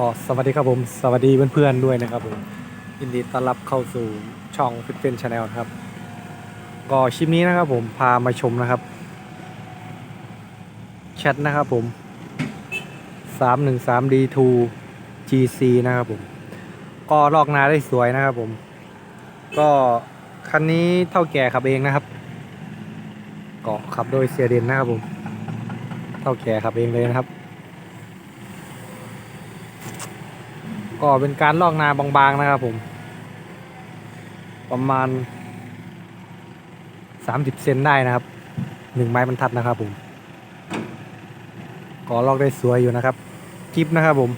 ก็สวัสดีครับผมสวัสดีเพื่อนๆด้วยนะครับผมยินดีต้อนรับเข้าสู่ช่องฟิตเ n นชาแนลครับ ก็คลิปนี้นะครับผมพามาชมนะครับแชทนะครับผม 313D2 GC นะครับผม ก็ลอกนาได้สวยนะครับผม ก็คันนี้เท่าแก่ขับเองนะครับก็ขับโดยเสียเด่นนะครับผม เท่าแก่ขับเองเลยนะครับ ก็เป็นการลอกนาบางๆนะครับผม ประมาณ 30 เซนได้นะครับหนึ่งไม้บรรทัดนะครับผมก็ลอกได้สวยอยู่นะครับจิบนะครับผม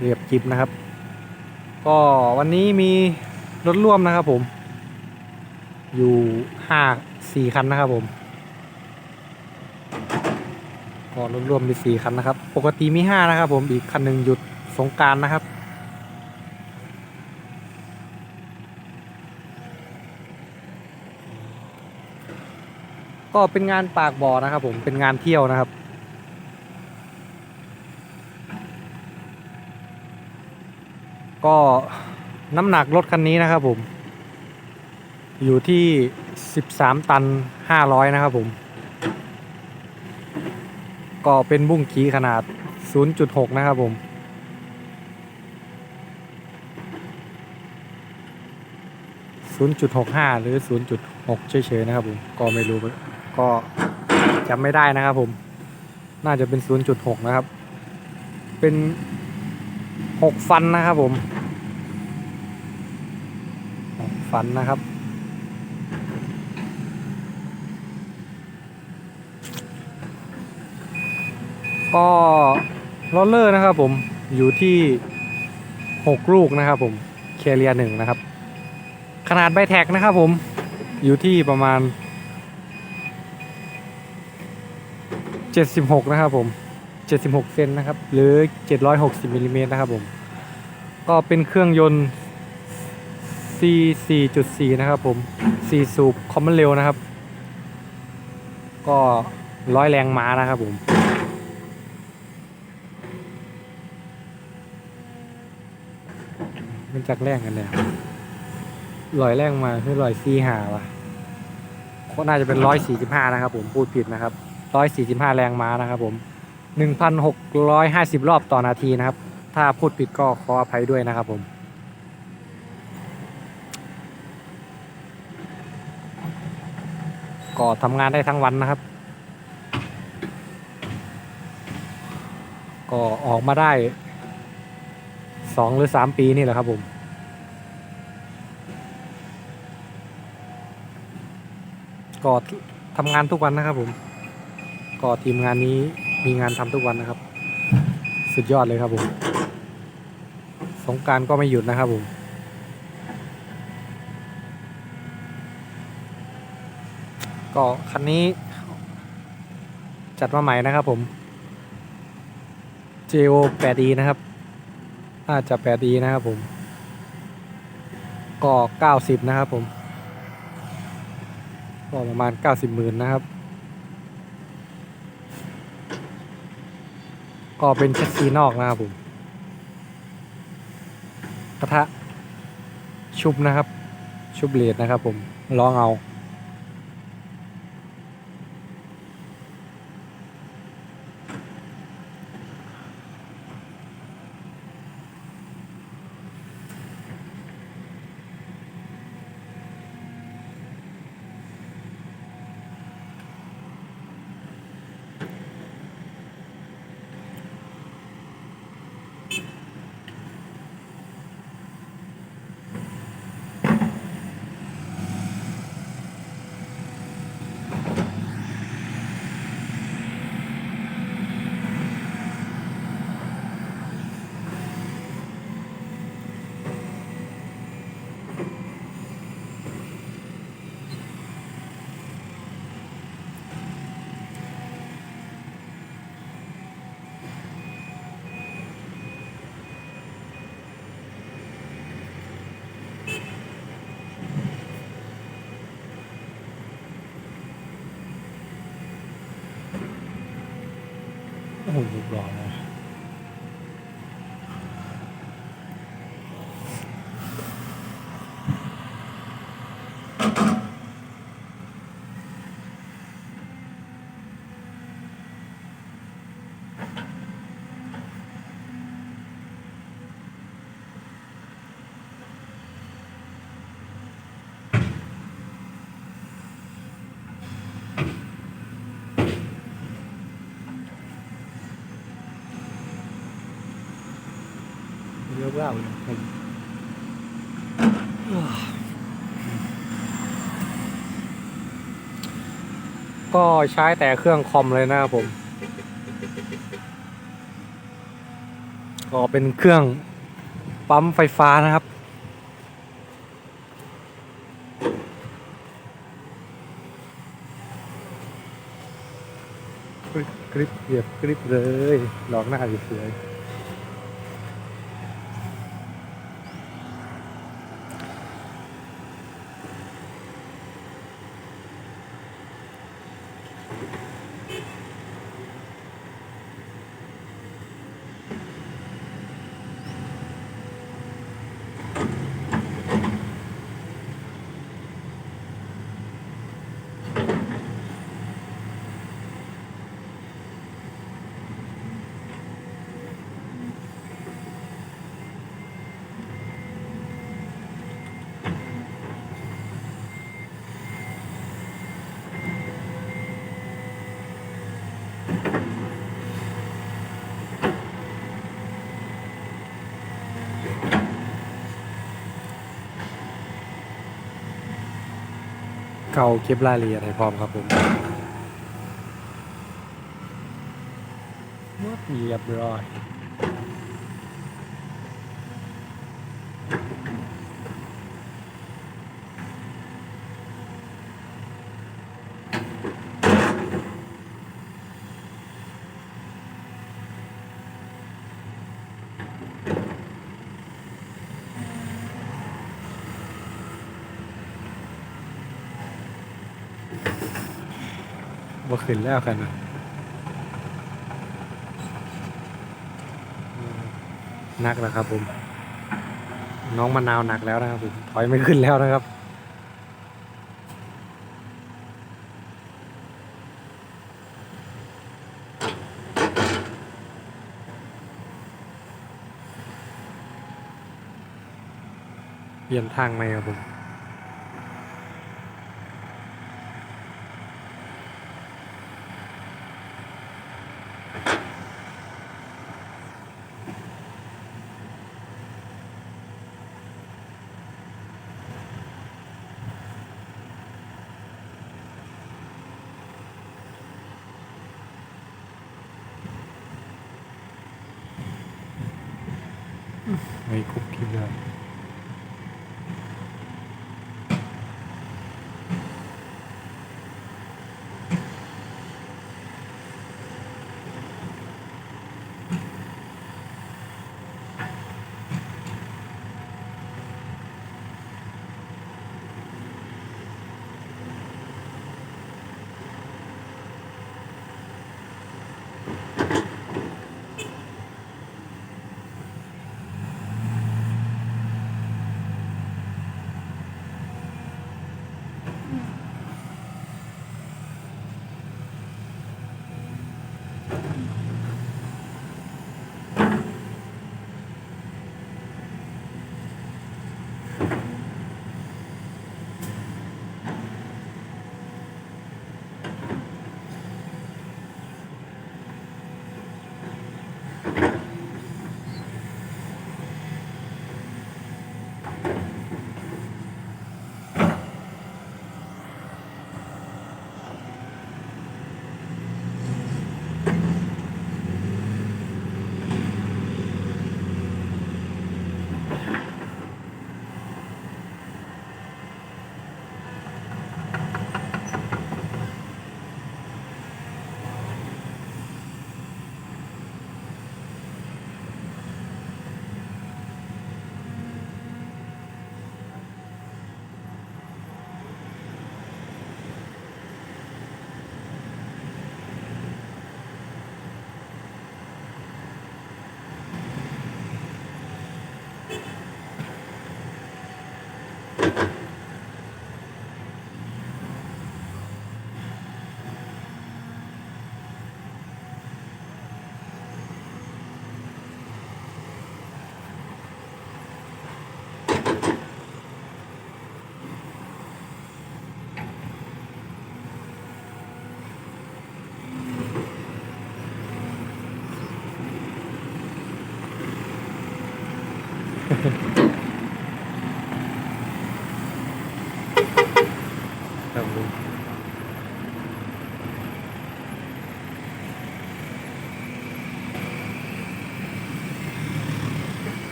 เรียบจิบนะครับ ก็วันนี้มีรถร่วมนะครับผม อยู่ห้าสี่คันนะครับผมก็รถร่วมมีสี่คันนะครับ ปกติมีห้านะครับผมอีกคันหนึ่งหยุด งการนะครับ ก็เป็นงานปากบ่อนะครับ ผมเป็นงานเที่ยวนะครับ ก็น้ำหนักรถคันนี้นะครับผม อยู่ที่ 13 ตัน 500 นะครับผม ก็เป็นบุ้งขีขนาด 0.6 นะครับผม 0.65 หรือ 0.6 เฉยๆนะครับผม ก็ไม่รู้ ก็จำไม่ได้นะครับผม น่าจะเป็น 0.6 นะครับ เป็น 6 ฟันนะครับผม ฟันนะครับ ก็โรลเลอร์นะครับผม อยู่ที่ 6 ลูกนะครับผม เคเรียหนึ่งนะครับ ขนาดใบแท็กนะครับผม อยู่ที่ประมาณ 76 นะครับผม 76 เซนนะครับ หรือ 760มิลลิเมตรนะครับผม ก็เป็นเครื่องยนต์ C 4.4 นะครับผม 4 สูบคอมมอนเร็วนะครับ ก็ร้อยแรงม้านะครับผมมันจากแรงกันเนี่ย ลอยแรงมาคือลอยซีหาวะก็น่าจะเป็นร้อยสี่สิบห้านะครับผมพูดผิดนะครับร้อยสี่สิบห้าแรงม้านะครับผมหนึ่งพันหกร้อยห้าสิบรอบต่อนาทีนะครับ ถ้าพูดผิดก็ขออภัยด้วยนะครับผมก็ทำงานได้ทั้งวันนะครับ ก็ออกมาได้สองหรือสามปีนี่แหละครับผม ก็ทำงานทุกวันนะครับผม ก็ทีมงานนี้มีงานทำทุกวันนะครับ สุดยอดเลยครับผม สงการก็ไม่หยุดนะครับผมก็คันนี้ จัดมาใหม่นะครับผม JO 8E นะครับ น่าจะ 8E นะครับผม ก็ 90 นะครับผม ก็ประมาณ 90หมื่นนะครับ ก็เป็นแชสซีนอกนะครับผม กระทะชุบนะครับ ชุบเลดนะครับผมลองเอา โอ้โหรูปหล่อนะ เยอะมาวเลยก็ใช้แต่เครื่องคอมเลยนะครับผม ก็เป็นเครื่องปั๊มไฟฟ้านะครับกริบเหยียบกริบเลยดอกหน้าสวย เก่าเก็บรายละเอียดให้พร้อมครับผมหมดเรียบร้อย บ่ขึ้นแล้วกันนะหนักแล้วครับผม น้องมะนาวหนักแล้วนะครับผมถอยไม่ขึ้นแล้วนะครับเปลี่ยนทางไหมครับผม ไม่คุ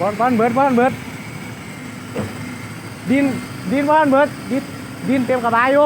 บอลบอลเบิดบอลเบิดดินดินบอลเบิดดินดินเต็มกระบะอยู่